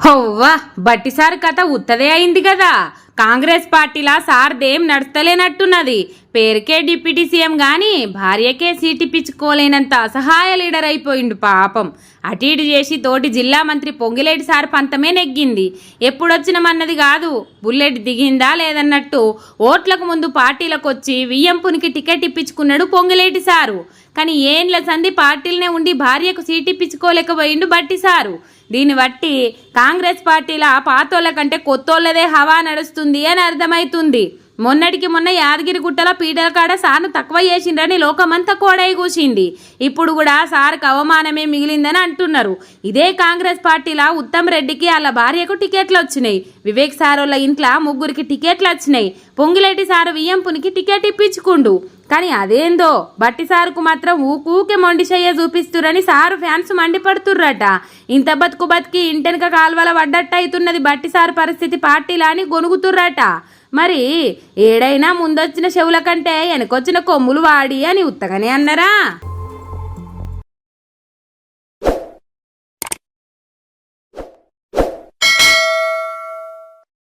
హోవ్వా బట్టిసారు కథ ఉత్తదే అయింది కదా. కాంగ్రెస్ పార్టీలా సార్దేం నడతలేనట్టున్నది పేరుకే డిప్యూటీ సీఎం కానీ భార్యకే సీటు పిచ్చుకోలేనంత అసహాయ లీడర్ అయిపోయిండు పాపం. అటు ఇటు చేసి తోటి జిల్లా మంత్రి పొంగిలేటి సార్ పంతమే నెగ్గింది. ఎప్పుడొచ్చినమన్నది కాదు. బుల్లెట్ దిగిందా లేదన్నట్టు ఓట్లకు ముందు పార్టీలకు వచ్చి వియ్యంపునికి టికెట్ ఇప్పించుకున్నాడు పొంగిలేటి సారు. కానీ ఏండ్ల సంధి పార్టీలనే ఉండి భార్యకు సీటు ఇప్పించుకోలేకపోయిండు బట్టి సారు. దీన్ని బట్టి కాంగ్రెస్ పార్టీల పాతోళ్ళ కంటే కొత్తోళ్ళదే హవా నడుస్తుంది. అని అర్థమైతుంది. మొన్నటికి మొన్న యాదగిరి గుట్టల పీటల కాడ సార్ను తక్కువ చేసిండ్రని లోకమంతా కోడై కూసింది. ఇప్పుడు కూడా సార్కు అవమానమే మిగిలిందని అంటున్నారు. ఇదే కాంగ్రెస్ పార్టీలా ఉత్తమ్ రెడ్డికి వాళ్ళ భార్యకు టికెట్లు వచ్చినాయి. వివేక్ సార్ వాళ్ళ ఇంట్లో ముగ్గురికి టికెట్లు వచ్చినాయి. పొంగిలేటి సారు వియ్యంపునికి టికెట్ ఇప్పించుకుండు. కానీ అదేందో? బట్టి సారుకు మాత్రం ఊకూకే మొండిచయ్య చూపిస్తురని సారు ఫ్యాన్స్ మండిపడుతుర్రట. ఇంత బతుకు బతికి ఇంటెనక కాల్వల పడ్డట్టు అవుతున్నది బట్టి సారు పరిస్థితి పార్టీలా అని గొనుగుతుర్రట. మరి ఏడైనా ముందొచ్చిన చెవుల కంటే వెనకొచ్చిన కొమ్ములు వాడి అని ఉత్తగనే అన్నరా?